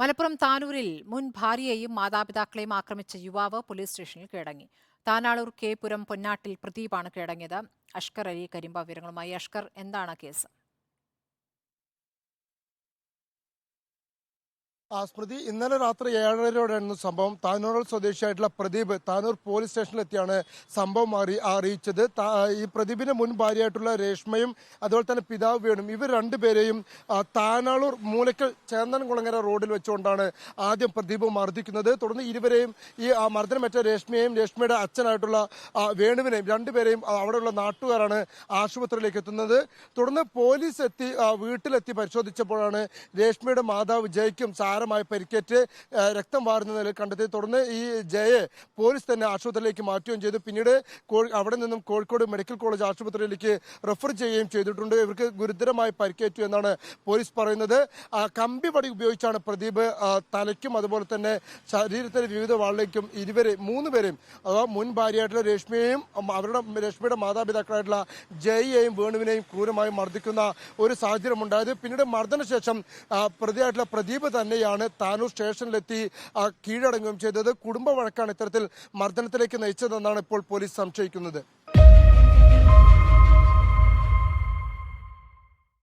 മലപ്പുറം താനൂരിൽ മുൻ ഭാര്യയെയും മാതാപിതാക്കളെയും ആക്രമിച്ച യുവാവ് പോലീസ് സ്റ്റേഷനിൽ കീഴടങ്ങി. താനാളൂർ കെ. പുരം പൊന്നാട്ടിൽ പ്രദീപാണ് കീഴടങ്ങിയത്. അഷ്കർ അലി കരിമ്പ വിവരങ്ങളുമായി അഷ്കർ എന്താണ് കേസ്? ആ സ്മൃതി ഇന്നലെ രാത്രി ഏഴരയോടെയായിരുന്നു സംഭവം. താനൂർ സ്വദേശിയായിട്ടുള്ള പ്രദീപ് താനൂർ പോലീസ് സ്റ്റേഷനിലെത്തിയാണ് സംഭവം അറി അറിയിച്ചത്. ഈ പ്രദീപിന്റെ മുൻ ഭാര്യയായിട്ടുള്ള രേഷ്മയും അതുപോലെ തന്നെ പിതാവ് വേണും ഇവർ രണ്ടുപേരെയും താനാളൂർ മൂലക്കൽ ചേന്നൻകുളങ്ങര റോഡിൽ വെച്ചുകൊണ്ടാണ് ആദ്യം പ്രദീപ് മർദ്ദിക്കുന്നത്. തുടർന്ന് ഇരുവരെയും ഈ മർദ്ദനമേറ്റ രേഷ്മയെയും രേഷ്മയുടെ അച്ഛനായിട്ടുള്ള വേണുവിനെയും രണ്ടുപേരെയും അവിടെയുള്ള നാട്ടുകാരാണ് ആശുപത്രിയിലേക്ക് എത്തുന്നത്. തുടർന്ന് പോലീസ് എത്തി വീട്ടിലെത്തി പരിശോധിച്ചപ്പോഴാണ് രേഷ്മയുടെ മാതാവ് ജയ്ക്കും സാരമായി പരിക്കേറ്റ് രക്തം വാർന്ന നിലയിൽ കണ്ടെത്തി. തുടർന്ന് ഈ ജയയെ പോലീസ് തന്നെ ആശുപത്രിയിലേക്ക് മാറ്റുകയും ചെയ്തു. പിന്നീട് അവിടെ നിന്നും കോഴിക്കോട് മെഡിക്കൽ കോളേജ് ആശുപത്രിയിലേക്ക് റെഫർ ചെയ്യുകയും ചെയ്തിട്ടുണ്ട്. ഇവർക്ക് ഗുരുതരമായി പരിക്കേറ്റു എന്നാണ് പോലീസ് പറയുന്നത്. കമ്പിപടി ഉപയോഗിച്ചാണ് പ്രദീപ് തലയ്ക്കും അതുപോലെ തന്നെ ശരീരത്തിന്റെ വിവിധ വാളിലേക്കും ഇരുവരെ മൂന്ന് പേരെയും അഥവാ മുൻ ഭാര്യയായിട്ടുള്ള രശ്മിയെയും അവരുടെ രശ്മിയുടെ മാതാപിതാക്കളായിട്ടുള്ള ജയിയെയും വേണുവിനെയും ക്രൂരമായി മർദ്ദിക്കുന്ന ഒരു സാഹചര്യം ഉണ്ടായത് പിന്നീട് മർദ്ദനശേഷം ശേഷം പ്രതിയായിട്ടുള്ള പ്രദീപ് തന്നെയാണ് താനൂർ സ്റ്റേഷനിലെത്തി കീഴടങ്ങുകയും ചെയ്തത്. കുടുംബ വഴക്കാണ് ഇത്തരത്തിൽ മർദ്ദനത്തിലേക്ക് നയിച്ചതെന്നാണ് ഇപ്പോൾ പോലീസ് സംശയിക്കുന്നത്.